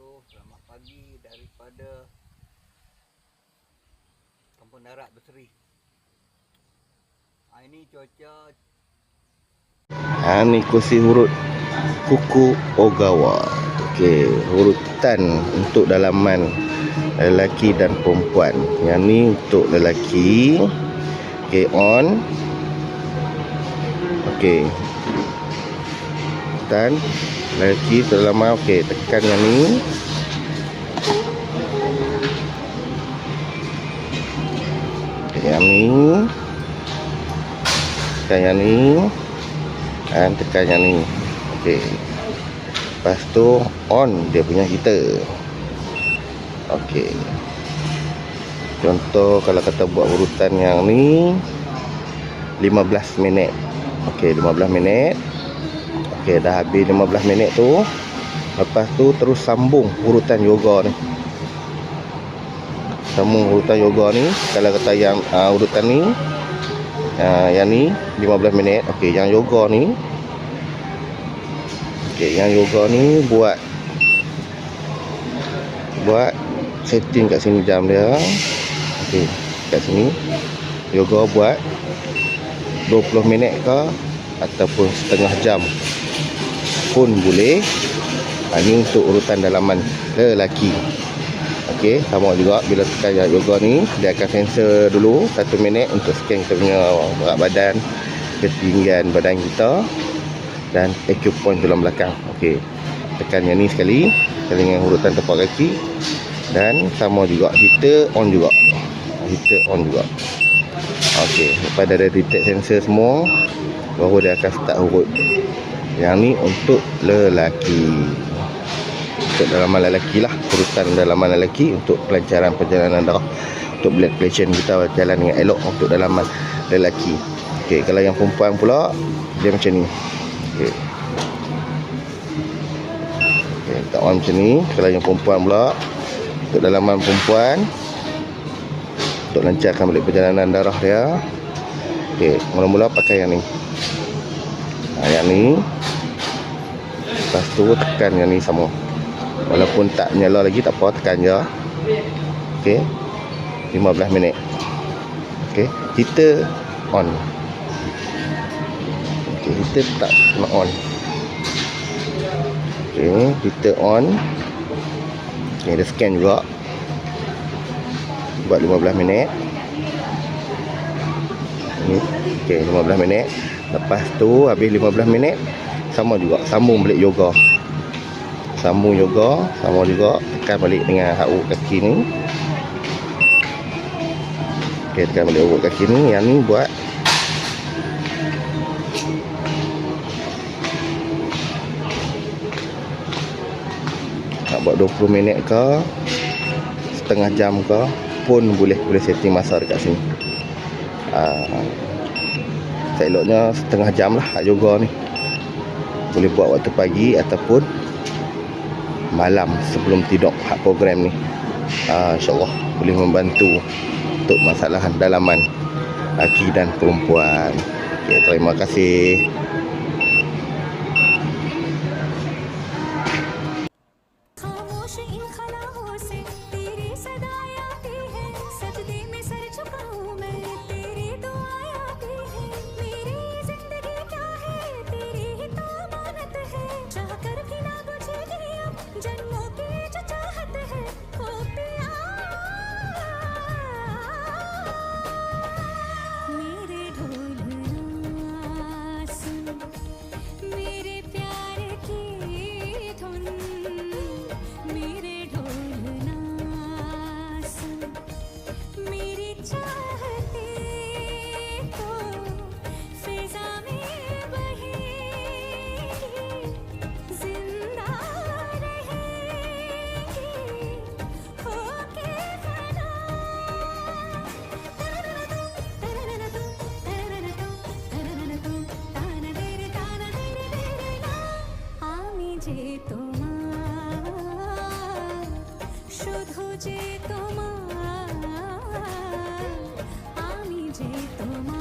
wabarakatuh. Selamat pagi daripada Kampung Darat Berseri. Ha, ini cuaca Ha, ni kursi hurut kuku Ogawa. Okey, hurutan untuk dalaman lelaki dan perempuan. Yang ni untuk lelaki. Okey, on. Okey. Lelaki untuk dalaman. Okey, tekan yang ni. Okey, yang ni. Tekan yang ni. Dan tekan yang ni. Okey. Lepas tu on. Dia punya heater. Okey. Contoh kalau kata buat urutan yang ni 15 minit. Okey 15 minit okey dah habis 15 minit tu lepas tu terus sambung urutan yoga ni. Sambung urutan yoga ni kalau kata yang uh, urutan ni Uh, yang ni 15 minit. Okey, yang yoga ni Okey, yang yoga ni buat Buat Setting kat sini jam dia. Okey, kat sini. Yoga buat 20 minit ke Ataupun setengah jam Pun boleh ha, Ni untuk urutan dalaman Lelaki Okey, sama juga bila tekan yoga ni dia akan sensor dulu 1 minit untuk scan kita punya berat badan, ketinggian badan kita dan acupoint tulang belakang. Okey. Tekan yang ni sekali, sekali dengan urutan tapak kaki dan sama juga heater on juga. Heater on juga. Okey, lepas dah ada detect sensor semua baru dia akan start urut. Yang ni untuk lelaki. Untuk dalaman lelaki lah. Urutan dalaman lelaki untuk pelancaran perjalanan darah untuk blood pressure kita jalan dengan elok untuk dalaman lelaki. Ok kalau yang perempuan pula dia macam ni. Ok ok tak on macam ni. Kalau yang perempuan pula untuk dalaman perempuan untuk lancarkan balik perjalanan darah dia. Ok mula-mula pakai yang ni. Ha, yang ni lepas tu tekan yang ni sama. Walaupun tak nyala lagi tak apa tekan je. Okey. 15 minit. Okey. Kita on. Okey kita tak kena on. Okey kita on. Okey ada scan juga. Buat 15 minit. Ni okey 15 minit. Lepas tu habis 15 minit sama juga sambung balik yoga. Sambung juga sama juga tekan balik dengan hak urut kaki ni. Ok tekan balik urut kaki ni yang ni buat buat 20 minit ke setengah jam ke pun boleh boleh setting masa dekat sini. Uh, seeloknya setengah jam lah yoga ni boleh buat waktu pagi ataupun malam sebelum tidur hak program ni. Uh, insyaallah boleh membantu untuk masalah dalaman laki dan perempuan. Okay, terima kasih It's 多么。